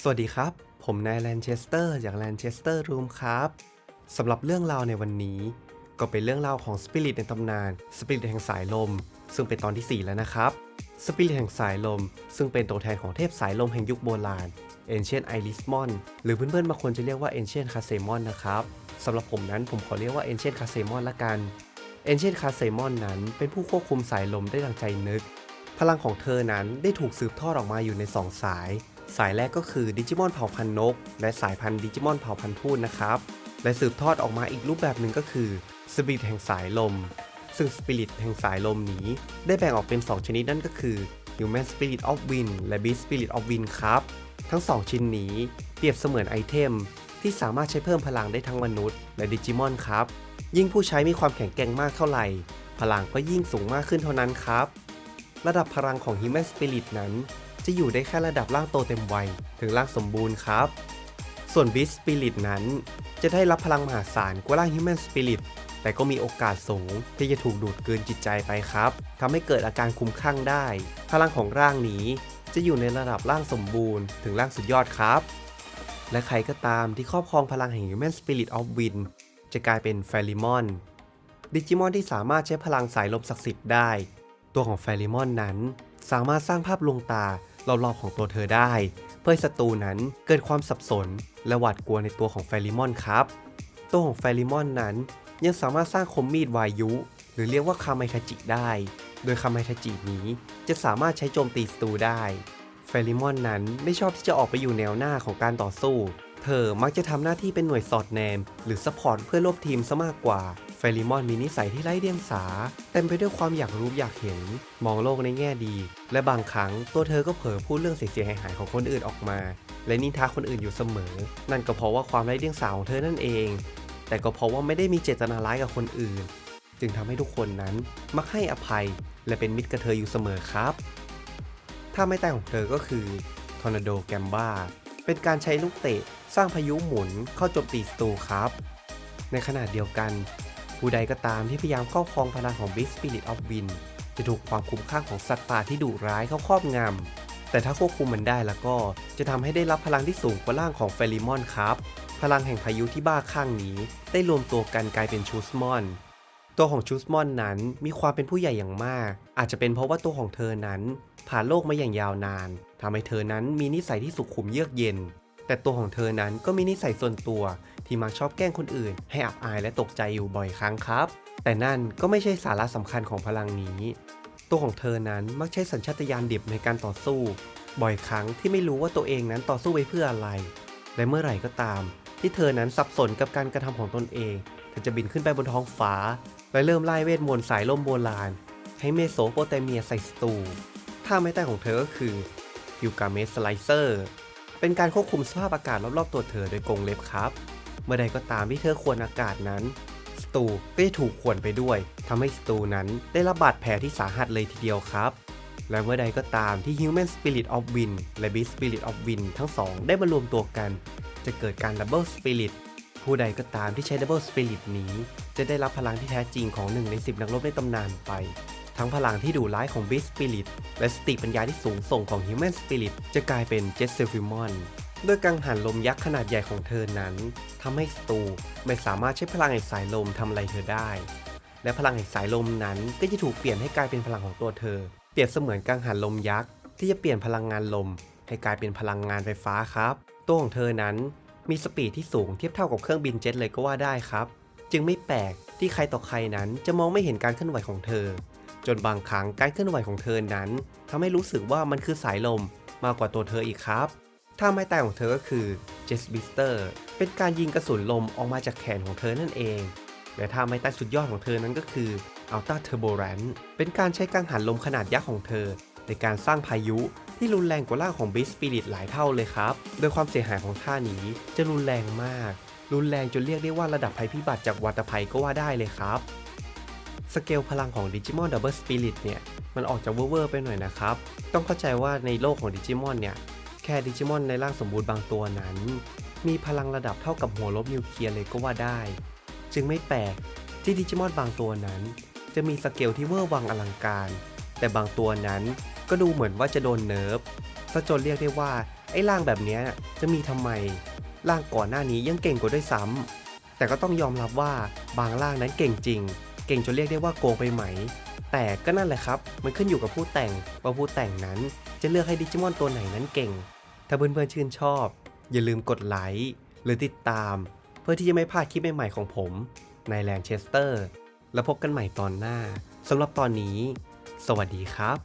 สวัสดีครับ ผมนายแลนเชสเตอร์จากแลนเชสเตอร์รูมครับสำหรับเรื่องราวในวันนี้ ก็เป็นเรื่องราวของสปิริตในตำนานสปิริตแห่งสายลม ซึ่งเป็นตอนที่ 4 แล้วนะครับสปิริตแห่งสายลม ซึ่งเป็นตัวแทนของเทพสายลมแห่งยุคโบราณ Ancient Irismon หรือเพื่อนๆบางคนจะเรียกว่า Ancient c a s e m o n นะครับสำหรับผมนั้นผมขอเรียกว่า Ancient c a s e m o n ละกัน Ancient c a s e m o n นั้นเป็นผู้ควบคุมสายลมได้ดังใจนึก พลังของเธอนั้นได้ถูกสืบทอดออกมาอยู่ใน2สาย สายแรกก็คือดิจิมอนเผ่าพันธุ์นก และสายพันธุ์ดิจิมอนเผ่าพันธุ์พูดนะครับ และสืบทอดออกมาอีกรูปแบบหนึ่งก็คือสปิริตแห่งสายลม ซึ่งสปิริตแห่งสายลมนี้ ได้แบ่งออกเป็น 2 ชนิดนั่นก็คือ Human Spirit of Wind และ Beast Spirit of Wind ครับ ทั้ง 2 ชิ้นนี้เปรียบเสมือนไอเทม ที่สามารถใช้เพิ่มพลังได้ทั้งมนุษย์และดิจิมอนครับ ยิ่งผู้ใช้มีความแข็งแกร่งมากเท่าไหร่ พลังก็ยิ่งสูงมากขึ้นเท่านั้นครับ ระดับพลังของ Human Spirit นั้น จะอยู่ได้แค่ระดับร่างโตเต็มวัยถึงร่างสมบูรณ์ครับ ส่วน Beast Spirit นั้น จะได้รับพลังมหาศาลกว่าร่าง Human Spirit แต่ก็มีโอกาสสูงที่จะถูกดูดกืนจิตใจไปครับทำให้เกิดอาการคุ้มคลั่งได้ พลังของร่างนี้จะอยู่ในระดับร่างสมบูรณ์ถึงร่างสุดยอดครับ และใครก็ตามที่ครอบครองพลังแห่ง Human Spirit of Wind จะกลายเป็น f a i r y m o n ดิจิมอนที่สามารถใช้พลังสายลมศักดิ์สิทธิ์ได้ ตัวของ f a i r y m o n นั้นสามารถสร้างภาพลวงตา รอบๆของตัวเธอได้ เพื่อศัตรูนั้นเกิดความสับสน และหวาดกลัวในตัวของแฟริมอนครับ ตัวของแฟริมอนนั้นยังสามารถสร้างคมมีดวายุ หรือเรียกว่าคาไมคาจิได้ โดยคาไมคาจินี้จะสามารถใช้โจมตีศัตรูได้เฟริมอนนั้นไม่ชอบที่จะออกไปอยู่แนวหน้าของการต่อสู้ เธอมักจะทำหน้าที่เป็นหน่วยสอดแนม หรือซัพพอร์ตเพื่อร่วมทีมซะมากกว่าเฟลิมอนมีนิสัยที่ไร้เดียงสา เต็มไปด้วยความอยากรู้อยากเห็น มองโลกในแง่ดี และบางครั้งตัวเธอก็เผลอพูดเรื่องเสียหายๆของคนอื่นออกมา และนินทาคนอื่นอยู่เสมอ นั่นก็เพราะว่าความไร้เดียงสาของเธอนั่นเอง แต่ก็เพราะว่าไม่ได้มีเจตนาร้ายกับคนอื่น จึงทำให้ทุกคนนั้นมักให้อภัย และเป็นมิตรกับเธออยู่เสมอครับ ถ้าไม่ตายของเธอก็คือทอร์นาโดแกมบ้าเป็นการใช้ลูกเตะ สร้างพายุหมุนเข้าโจมตีศัตรูครับ ในขณะเดียวกัน ผู้ใดก็ตามที่พยายามครอบครองพลังของ b e a s t Spirit of Wind จะถูกความคุ้มข้างของสัตว์ป่าที่ดุร้ายเข้าครอบงำแต่ถ้าควบคุมมันได้แล้วก็จะทำให้ได้รับพลังที่สูงกว่าร่างของเฟลิมอนครับ พลังแห่งพายุที่บ้าคลั่งนี้ ได้รวมตัวกันกลายเป็นชูสมอนตัวของชูสมอนนั้นมีความเป็นผู้ใหญ่อย่างมาก อาจจะเป็นเพราะว่าตัวของเธอนั้น ผ่านโลกมาอย่างยาวนานทำให้เธอนั้นมีนิสัยที่สุขุมเยือกเย็น แต่ตัวของเธอนั้นก็มีนิสัยส่วนตัวที่มักชอบแกล้งคนอื่น ให้อับอายและตกใจอยู่บ่อยครั้งครับ แต่นั่นก็ไม่ใช่สาระสำคัญของพลังนี้ ตัวของเธอนั้นมักใช้สัญชาตญาณดิบในการต่อสู้ บ่อยครั้งที่ไม่รู้ว่าตัวเองนั้นต่อสู้ไปเพื่ออะไร และเมื่อไหร่ก็ตาม ที่เธอนั้นสับสนกับการกระทำของตนเอง เธอจะบินขึ้นไปบนท้องฟ้า และเริ่มไล่เวทมนต์สายลมโบราณ ให้เมโสโปเตเมียใส่สตูท่าไม้ตายของเธอก็คือยูกาเมสไลเซอร์ เป็นการควบคุมสภาพอากาศรอบๆตัวเธอโดยกรงเล็บครับ เมื่อใดก็ตามที่เธอควรอากาศนั้นสตูก็จะถูกขวนไปด้วยทำให้สตูนั้นได้รับบาดแผลที่สาหัสเลยทีเดียวครับ และเมื่อใดก็ตามที่ Human Spirit of Wind และ Beast Spirit of Wind ทั้งสองได้มารวมตัวกัน จะเกิดการ Double Spirit ผู้ใดก็ตามที่ใช้ Double Spirit นี้ จะได้รับพลังที่แท้จริงของหนึ่งใน 10 นักรบในตำนานไป ทั้งพลังที่ดุร้ายของ Beast Spirit และสติปัญญาที่สูงส่งของ Human Spirit จะกลายเป็น Jet s e l f i m o n ด้วยกังหันลมยักษ์ขนาดใหญ่ของเธอนั้นทำให้สตูไม่สามารถใช้พลังแห่งสายลมทำอะไรเธอได้ และพลังแห่งสายลมนั้นก็จะถูกเปลี่ยนให้กลายเป็นพลังของตัวเธอ เปรียบเสมือนกังหันลมยักษ์ที่จะเปลี่ยนพลังงานลม ให้กลายเป็นพลังงานไฟฟ้าครับ ตัวของเธอนั้นมีสปีดที่สูงเทียบเท่ากับเครื่องบินเจ็ตเลยก็ว่าได้ครับ จึงไม่แปลกที่ใครต่อใครนั้นจะมองไม่เห็นการเคลื่อนไหวของเธอ จนบางครั้งการเคลื่อนไหวของเธอนั้นทำให้รู้สึกว่ามันคือสายลมมากกว่าตัวเธออีกครับท่าไม้ตายของเธอก็คือ Jet Blister เป็นการยิงกระสุนลมออกมาจากแขนของเธอนั่นเอง และท่าไม้ตายสุดยอดของเธอนั้นก็คือ Ultra Turbo Rant เป็นการใช้กังหันลมขนาดยักษ์ของเธอ ในการสร้างพายุที่รุนแรงกว่าร่างของ Beast Spirit หลายเท่าเลยครับ โดยความเสียหายของท่านี้จะรุนแรงมาก รุนแรงจนเรียกได้ว่าระดับภัยพิบัติจากวัตภัยก็ว่าได้เลยครับ สเกลพลังของ Digimon Double Spirit เนี่ย มันออกจากเวอร์ไปหน่อยนะครับ ต้องเข้าใจว่าในโลกของ Digimon เนี่ย แค่ดิจิมอนในร่างสมบูรณ์บางตัวนั้น มีพลังระดับเท่ากับหัวลบนิวเคลียร์เลยก็ว่าได้ จึงไม่แปลกที่ดิจิมอนบางตัวนั้น จะมีสเกลที่เวอร์วังอลังการ แต่บางตัวนั้นก็ดูเหมือนว่าจะโดนเนิร์ฟซะจนเรียกได้ว่าไอ้ร่างแบบนี้จะมีทำไมร่างก่อนหน้านี้ยังเก่งกว่าด้วยซ้ำแต่ก็ต้องยอมรับว่าบางร่างนั้นเก่งจริง เก่งจนเรียกได้ว่าโกงไปไหม แต่ก็นั่นแหละครับ มันขึ้นอยู่กับผู้แต่งว่าผู้แต่งนั้นจะเลือกให้ดิจิมอนตัวไหนนั้นเก่ง ถ้าเพื่อนๆชื่นชอบ อย่าลืมกดไลค์หรือติดตาม เพื่อที่จะไม่พลาดคลิปใหม่ๆของผมในแลนเชสเตอร์ แล้วพบกันใหม่ตอนหน้าสำหรับตอนนี้ สวัสดีครับ